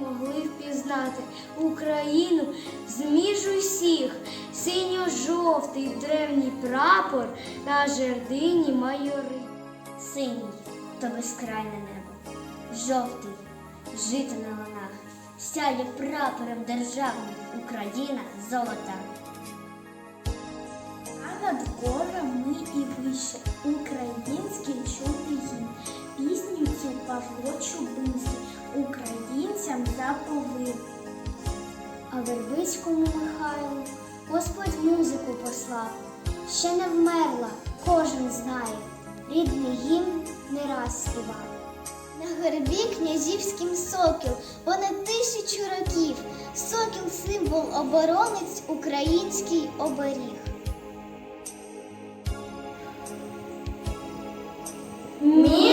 могли впізнати Україну зміж усіх, синьо-жовтий древній прапор на жердині майори. Синій то безкрайне небо, жовтий жито на ланах, сяє прапором державним Україна золота. А над горами і вище український гімн. Пісню цю Павло Чубинський українцям заповив. А Вербицькому Михайлу Господь музику послав. Ще не вмерла, кожен знає, рідний гімн не раз співав. На горбі князівським сокіл понад тисячу років. Сокіл символ оборонець український оберіг. Мій